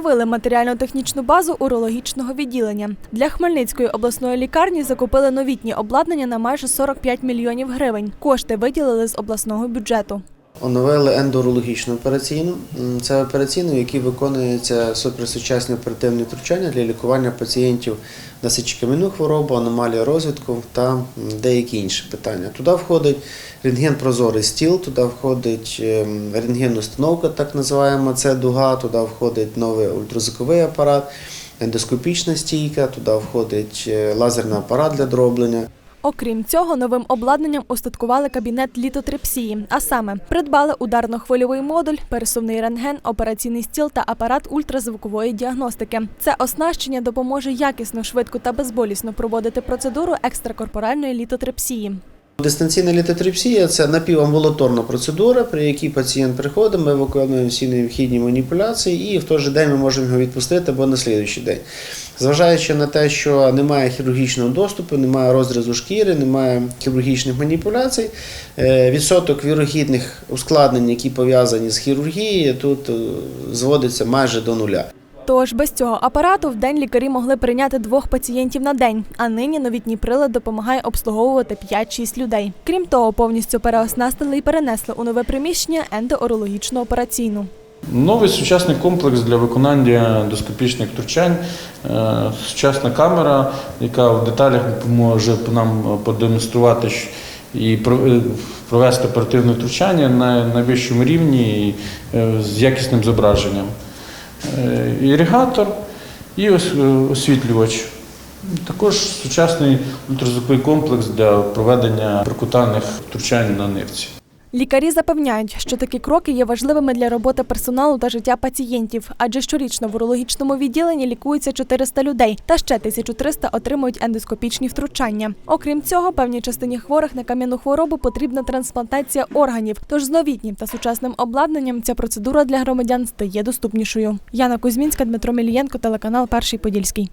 Оновили матеріально-технічну базу урологічного відділення. Для Хмельницької обласної лікарні закупили новітні обладнання на майже 45 мільйонів гривень. Кошти виділили з обласного бюджету. Оновили ендоурологічну операційну. Це операційна, в якій виконується суперсучасні оперативні втручання для лікування пацієнтів на сечокам'яну хворобу, аномалії розвитку та деякі інші питання. Туди входить рентген-прозорий стіл, туди входить ем, рентген-установка, так називаємо, це дуга, туди входить новий ультразвуковий апарат, ендоскопічна стійка, туди входить е, лазерний апарат для дроблення. Окрім цього, новим обладнанням устаткували кабінет літотрепсії, а саме придбали ударно-хвильовий модуль, пересувний рентген, операційний стіл та апарат ультразвукової діагностики. Це оснащення допоможе якісно, швидко та безболісно проводити процедуру екстракорпоральної літотрипсії. Дистанційна літотрипсія це напівамбулаторна процедура, при якій пацієнт приходить, ми виконуємо всі необхідні маніпуляції і в той же день ми можемо його відпустити або на слідуючий день. Зважаючи на те, що немає хірургічного доступу, немає розрізу шкіри, немає хірургічних маніпуляцій, е, відсоток вірогідних ускладнень, які пов'язані з хірургією, тут е, зводиться майже до нуля. Тож без цього апарату в день лікарі могли прийняти двох пацієнтів на день, а нині новітній прилад допомагає обслуговувати 5-6 людей. Крім того, повністю переоснастили і перенесли у нове приміщення ендоурологічну операційну. Новий сучасний комплекс для виконання ендоскопічних втручань, е, сучасна камера, яка в деталях може нам продемонструвати і е, провести оперативне втручання на найвищому рівні е, з якісним зображенням. Е, Іригатор і освітлювач. Також сучасний ультразвуковий комплекс для проведення перкутальних втручань на нирці. Лікарі запевняють, що такі кроки є важливими для роботи персоналу та життя пацієнтів, адже щорічно в урологічному відділенні лікується 400 людей, та ще 1300 отримують ендоскопічні втручання. Окрім цього, певній частині хворих на кам'яну хворобу потрібна трансплантація органів. Тож з новітнім та сучасним обладнанням ця процедура для громадян стає доступнішою. Яна Кузьмінська, Дмитро Мілієнко, телеканал Перший Подільський.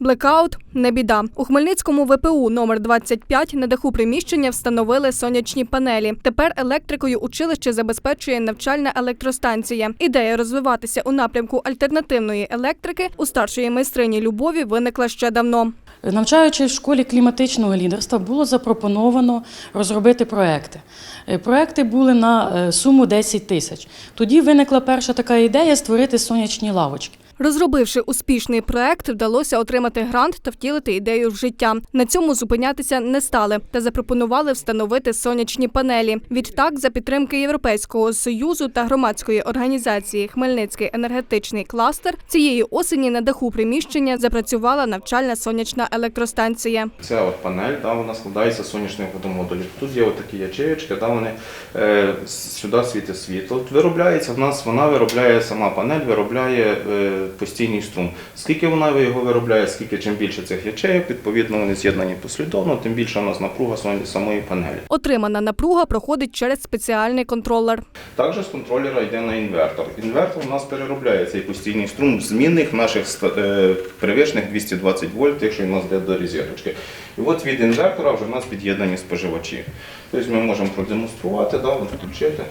Блекаут не біда. У Хмельницькому ВПУ номер 25 на даху приміщення встановили сонячні панелі. Тепер електрикою училище забезпечує навчальна електростанція. Ідея розвиватися у напрямку альтернативної електрики у старшої майстрині Любові виникла ще давно. Навчаючись в школі кліматичного лідерства, було запропоновано розробити проекти. Е, Проекти були на е, суму 10 тисяч. Тоді виникла перша така ідея створити сонячні лавочки. Розробивши успішний проект, вдалося отримати грант та втілити ідею в життя. На цьому зупинятися не стали та запропонували встановити сонячні панелі. Відтак, за підтримки Європейського союзу та громадської організації Хмельницький енергетичний кластер цієї осені на даху приміщення запрацювала навчальна сонячна електростанція. Це от панель, да, вона складається з сонячних водомодулів. Тут є от такі ячеєчки, да, вони е, сюди світить світло. Виробляється в нас, вона виробляє сама панель, виробляє е, постійний струм. Скільки вона його виробляє, скільки чим більше цих ячеїв, відповідно вони з'єднані послідовно, тим більше у нас напруга самої- панелі. Отримана напруга проходить через спеціальний контролер. Також з контролера йде на інвертор. Інвертор у нас переробляє цей постійний струм в змінних наших е, привичних 220 вольт, якщо у нас йде до розеточки. І от від інвертора вже в нас під'єднані споживачі. Тобто ми можемо продемонструвати, да, включити.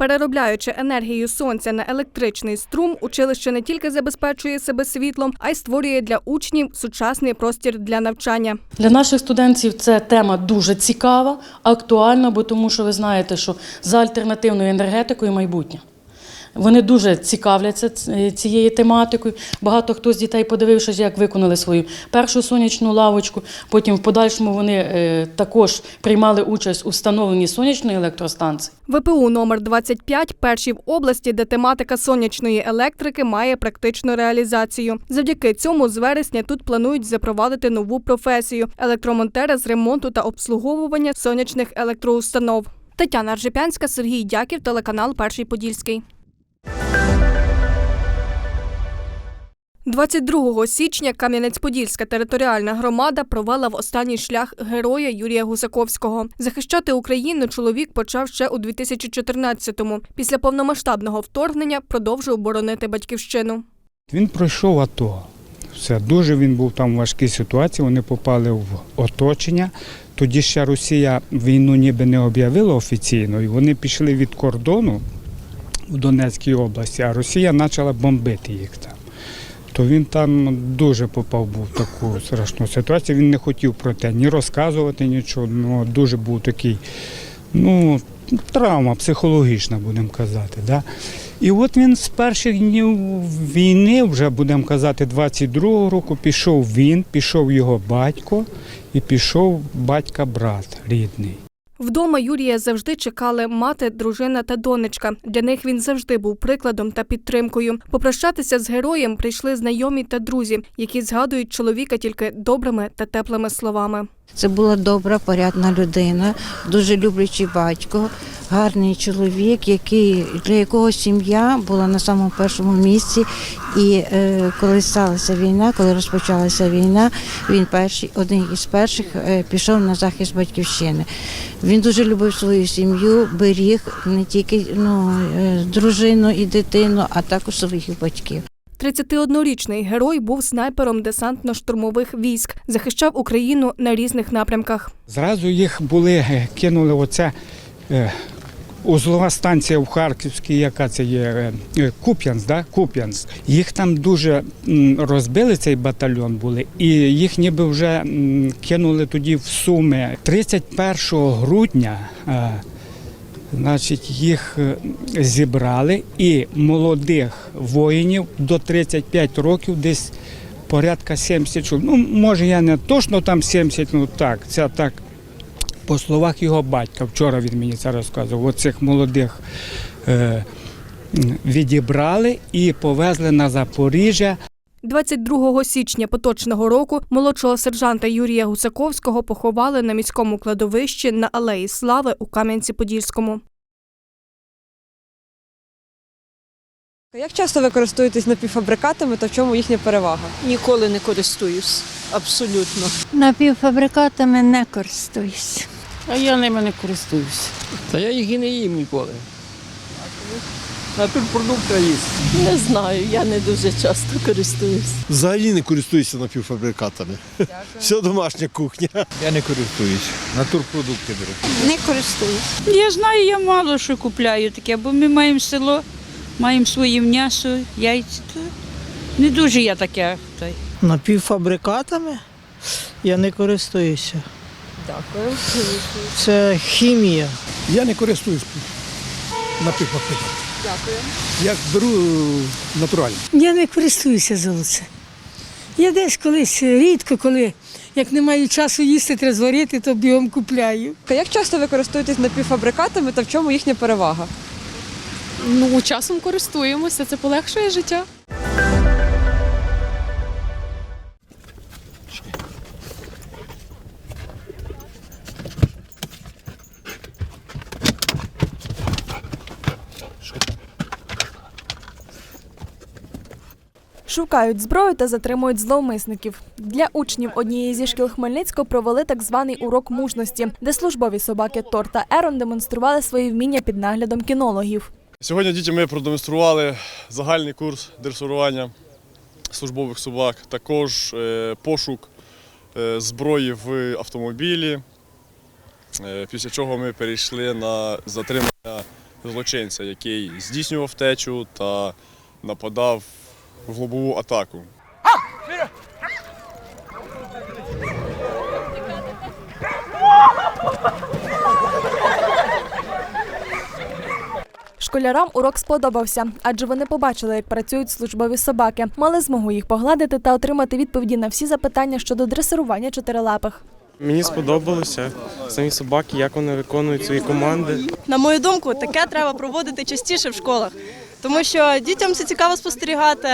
Переробляючи енергію сонця на електричний струм, училище не тільки забезпечує себе світлом, а й створює для учнів сучасний простір для навчання. Для наших студентів це тема дуже цікава, актуальна, бо тому що ви знаєте, що за альтернативною енергетикою майбутнє. Вони дуже цікавляться цією тематикою. Багато хто з дітей, подивившись, як виконали свою першу сонячну лавочку. Потім в подальшому вони е, також приймали участь у встановленні сонячної електростанції. ВПУ номер 25 перші в області, де тематика сонячної електрики має практичну реалізацію. Завдяки цьому з вересня тут планують запровадити нову професію електромонтера з ремонту та обслуговування сонячних електроустанов. Тетяна Ржепянська, Сергій Дяків, телеканал Перший Подільський. 22 січня Кам'янець-Подільська територіальна громада провела в останній шлях героя Юрія Гусаковського. Захищати Україну чоловік почав ще у 2014-му. Після повномасштабного вторгнення продовжив боронити батьківщину. Він пройшов АТО. Все дуже він був там в важкій ситуації. Вони попали в оточення. Тоді ще Росія війну ніби не об'явила офіційно, і вони пішли від кордону в Донецькій області, а Росія почала бомбити їх там. То він там дуже попав був в таку страшну ситуацію. Він не хотів про те ні розказувати нічого. Ну, дуже був такий, ну, травма психологічна, будемо казати. Да? І от він з перших днів війни, вже будемо казати, 22-го року, пішов він, пішов його батько і пішов батька-брат рідний. Вдома Юрія завжди чекали мати, дружина та донечка. Для них він завжди був прикладом та підтримкою. Попрощатися з героєм прийшли знайомі та друзі, які згадують чоловіка тільки добрими та теплими словами. Це була добра, порядна людина, дуже люблячий батько, гарний чоловік, який, для якого сім'я була на самому першому місці. І е, коли сталася війна, коли розпочалася війна, він перший, один із перших е, пішов на захист батьківщини. Він дуже любив свою сім'ю, беріг не тільки ну, е, дружину і дитину, а також своїх батьків. 31-річний герой був снайпером десантно-штурмових військ, захищав Україну на різних напрямках. Зразу їх були, е, кинули оце е, узлова станція в Харківській, яка це є е, е, да? Куп'янськ. Їх там дуже розбили, цей батальйон були, і їх ніби вже кинули тоді в Суми. 31 грудня. Значить, їх е, зібрали і молодих воїнів до 35 років, десь порядка 70 чоловік. Ну, може, я не точно там 70, ну так, це так. По словах його батька, вчора він мені це розказував, оцих молодих е, відібрали і повезли на Запоріжжя. 22 січня поточного року молодшого сержанта Юрія Гусаковського поховали на міському кладовищі на Алеї Слави у Кам'янці-Подільському. Як часто ви користуєтесь напівфабрикатами та в чому їхня перевага? Ніколи не користуюсь. Абсолютно. Напівфабрикатами не користуюсь. А я ними не користуюся. Та я їх і не їм ніколи. А тут продукти їсть. Не знаю, я не дуже часто користуюсь. Взагалі не користуюся напівфабрикатами. Все домашня кухня. Я не користуюсь. Натурпродукти беру. Не користуюсь. Я знаю, я мало що купляю таке, бо ми маємо село, маємо своє м'ясо, яйця. То не дуже я таке. Напівфабрикатами я не користуюся. Дякую. Це хімія. Я не користуюсь напівфабрикатами. Дякую. Я беру натурально. Я не користуюся золоце. Я десь колись рідко, коли як не маю часу їсти, треба зварити, то бігом купляю. Як часто ви користуєтесь напівфабрикатами та в чому їхня перевага? Ну, часом користуємося, це полегшує життя. Шукають зброю та затримують зловмисників. Для учнів однієї зі шкіл Хмельницького провели так званий урок мужності, де службові собаки Тор та Ерон демонстрували свої вміння під наглядом кінологів. Сьогодні дітям ми продемонстрували загальний курс дресурування службових собак, також е, пошук е, зброї в автомобілі. Е, Після чого ми перейшли на затримання злочинця, який здійснював втечу та нападав в лобову атаку. Школярам урок сподобався, адже вони побачили, як працюють службові собаки, мали змогу їх погладити та отримати відповіді на всі запитання щодо дресирування чотирилапих. Мені сподобалося самі собаки, як вони виконують свої команди. На мою думку, таке треба проводити частіше в школах, тому що дітям це цікаво спостерігати.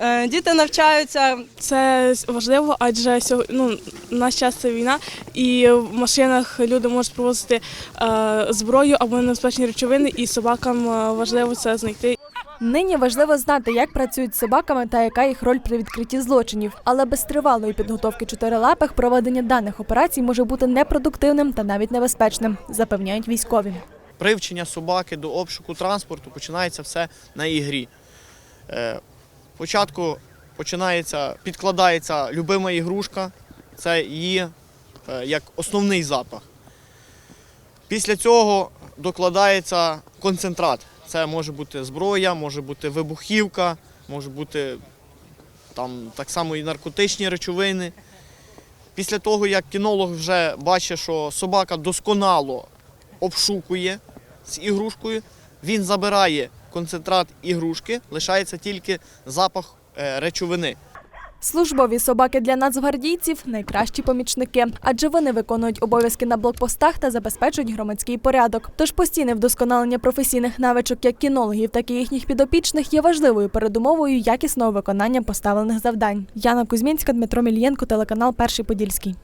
е, Діти навчаються. Це важливо, адже ну, у нас час це війна, і в машинах люди можуть провозити е, зброю або небезпечні речовини, і собакам е, важливо це знайти. Нині важливо знати, як працюють з собаками та яка їх роль при відкритті злочинів. Але без тривалої підготовки чотирилапих проведення даних операцій може бути непродуктивним та навіть небезпечним, запевняють військові. Привчення собаки до обшуку транспорту починається все на ігрі. Е, Спочатку починається, підкладається любима ігрушка, це її е, як основний запах. Після цього докладається концентрат. Це може бути зброя, може бути вибухівка, може бути там так само і наркотичні речовини. Після того, як кінолог вже бачить, що собака досконало обшукує з ігрушкою, він забирає концентрат ігрушки, лишається тільки запах е, речовини. Службові собаки для нацгвардійців найкращі помічники, адже вони виконують обов'язки на блокпостах та забезпечують громадський порядок. Тож постійне вдосконалення професійних навичок як кінологів, так і їхніх підопічних є важливою передумовою якісного виконання поставлених завдань. Яна Кузьмінська, Дмитро Мільєнко, телеканал Перший Подільський.